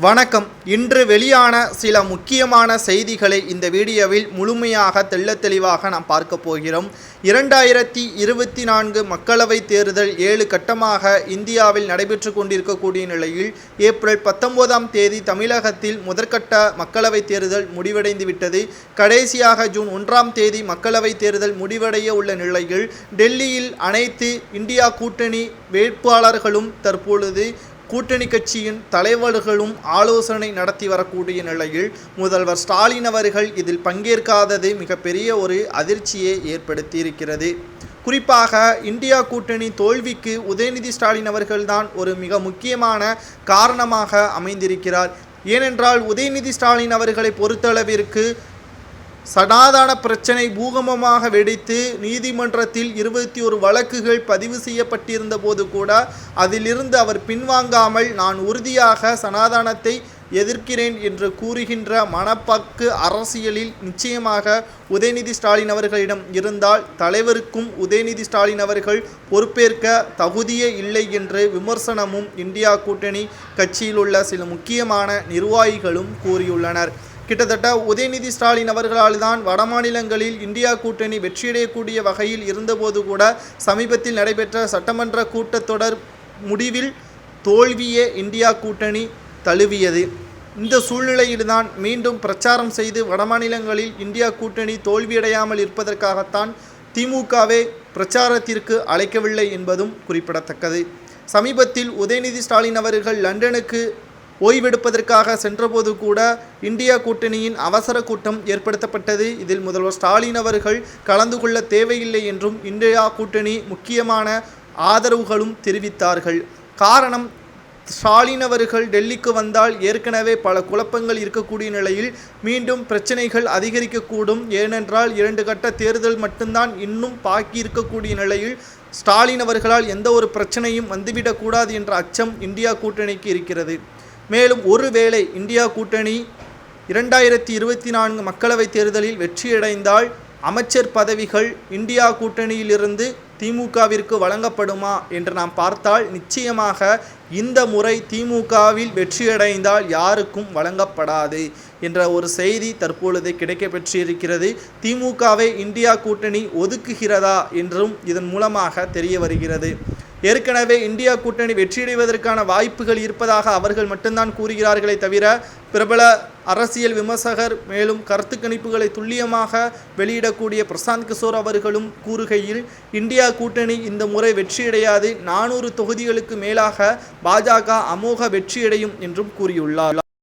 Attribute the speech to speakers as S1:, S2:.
S1: வணக்கம். இன்று வெளியான சில முக்கியமான செய்திகளை இந்த வீடியோவில் முழுமையாக தெள்ள தெளிவாக நாம் பார்க்க போகிறோம். இரண்டாயிரத்தி இருபத்தி நான்கு மக்களவைத் தேர்தல் ஏழு கட்டமாக இந்தியாவில் நடைபெற்று கொண்டிருக்கக்கூடிய நிலையில் ஏப்ரல் பத்தொன்பதாம் தேதி தமிழகத்தில் முதற்கட்ட மக்களவைத் தேர்தல் முடிவடைந்து விட்டது. கடைசியாக ஜூன் ஒன்றாம் தேதி மக்களவைத் தேர்தல் முடிவடைய உள்ள நிலையில் டெல்லியில் அனைத்து இந்தியா கூட்டணி வேட்பாளர்களும் தற்பொழுது கூட்டணி கட்சியின் தலைவர்களும் ஆலோசனை நடத்தி வரக்கூடிய நிலையில் முதல்வர் ஸ்டாலின் அவர்கள் இதில் பங்கேற்காதது மிகப்பெரிய ஒரு அதிர்ச்சியை ஏற்படுத்தியிருக்கிறது. குறிப்பாக இந்தியா கூட்டணி தோல்விக்கு உதயநிதி ஸ்டாலின் அவர்கள்தான் ஒரு மிக முக்கியமான காரணமாக அமைந்திருக்கிறார். ஏனென்றால் உதயநிதி ஸ்டாலின் அவர்களை பொறுத்தளவிற்கு சனாதான பிரச்சனை பூகம்பமாக வெடித்து நீதிமன்றத்தில் இருபத்தி ஒரு வழக்குகள் பதிவு செய்யப்பட்டிருந்த போது கூட அதிலிருந்து அவர் பின்வாங்காமல் நான் உறுதியாக சனாதானத்தை எதிர்க்கிறேன் என்று கூறுகின்ற மனப்பக்கு அரசியலில் நிச்சயமாக உதயநிதி ஸ்டாலின் அவர்களிடம் இருந்தால் தலைவருக்கும் உதயநிதி ஸ்டாலின் அவர்கள் பொறுப்பேற்க தகுதியே இல்லை என்று விமர்சனமும் இந்தியா கூட்டணி கட்சியில் உள்ள சில முக்கியமான நிர்வாகிகளும் கூறியுள்ளனர். கிட்டத்தட்ட உதயநிதி ஸ்டாலின் அவர்களால் தான் வடமாநிலங்களில் இந்தியா கூட்டணி வெற்றியடையக்கூடிய வகையில் இருந்தபோது கூட சமீபத்தில் நடைபெற்ற சட்டமன்ற கூட்டத்தொடர் முடிவில் தோல்வியே இந்தியா கூட்டணி தழுவியது. இந்த சூழ்நிலையில்தான் மீண்டும் பிரச்சாரம் செய்து வடமாநிலங்களில் இந்தியா கூட்டணி தோல்வியடையாமல் இருப்பதற்காகத்தான் திமுகவே பிரச்சாரத்திற்கு அழைக்கவில்லை என்பதும் குறிப்பிடத்தக்கது. சமீபத்தில் உதயநிதி ஸ்டாலின் அவர்கள் லண்டனுக்கு ஓய்வெடுப்பதற்காக சென்றபோது கூட இந்தியா கூட்டணியின் அவசர கூட்டம் ஏற்படுத்தப்பட்டது. இதில் முதல்வர் ஸ்டாலின் அவர்கள் கலந்து கொள்ள தேவையில்லை என்றும் இந்தியா கூட்டணி முக்கியமான ஆதரவுகளும் தெரிவித்தார்கள். காரணம் ஸ்டாலின் அவர்கள் டெல்லிக்கு வந்தால் ஏற்கனவே பல குழப்பங்கள் இருக்கக்கூடிய நிலையில் மீண்டும் பிரச்சனைகள் அதிகரிக்கக்கூடும். ஏனென்றால் இரண்டு கட்ட தேர்தல் மட்டும்தான் இன்னும் பாக்கி இருக்கக்கூடிய நிலையில் ஸ்டாலின் அவர்களால் எந்த ஒரு பிரச்சனையும் வந்துவிடக்கூடாது என்ற அச்சம் இந்தியா கூட்டணிக்கு இருக்கிறது. மேலும் ஒருவேளை இந்தியா கூட்டணி இரண்டாயிரத்தி இருபத்தி நான்கு மக்களவைத் தேர்தலில் வெற்றியடைந்தால் அமைச்சர் பதவிகள் இந்தியா கூட்டணியிலிருந்து திமுகவிற்கு வழங்கப்படுமா என்று நாம் பார்த்தால் நிச்சயமாக இந்த முறை திமுகவில் வெற்றியடைந்தால் யாருக்கும் வழங்கப்படாது என்ற ஒரு செய்தி தற்பொழுது கிடைக்கப் பெற்றிருக்கிறது திமுகவை இந்தியா கூட்டணி ஒதுக்குகிறதா என்றும் இதன் மூலமாக தெரிய வருகிறது. ஏற்கனவே இந்தியா கூட்டணி வெற்றியடைவதற்கான வாய்ப்புகள் இருப்பதாக அவர்கள் மட்டும்தான் கூறுகிறார்களே தவிர பிரபல அரசியல் விமர்சகர் மேலும் கருத்து கணிப்புகளை துல்லியமாக வெளியிடக்கூடிய பிரசாந்த் கிஷோர் அவர்களும் கூறுகையில் இந்தியா கூட்டணி இந்த முறை வெற்றியடையாது நானூறு தொகுதிகளுக்கு மேலாக பாஜக அமோக வெற்றியடையும் என்றும் கூறியுள்ளார்.